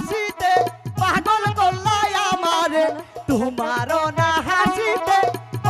হাসিতে পাগল করলাই আমারে। তোমারও না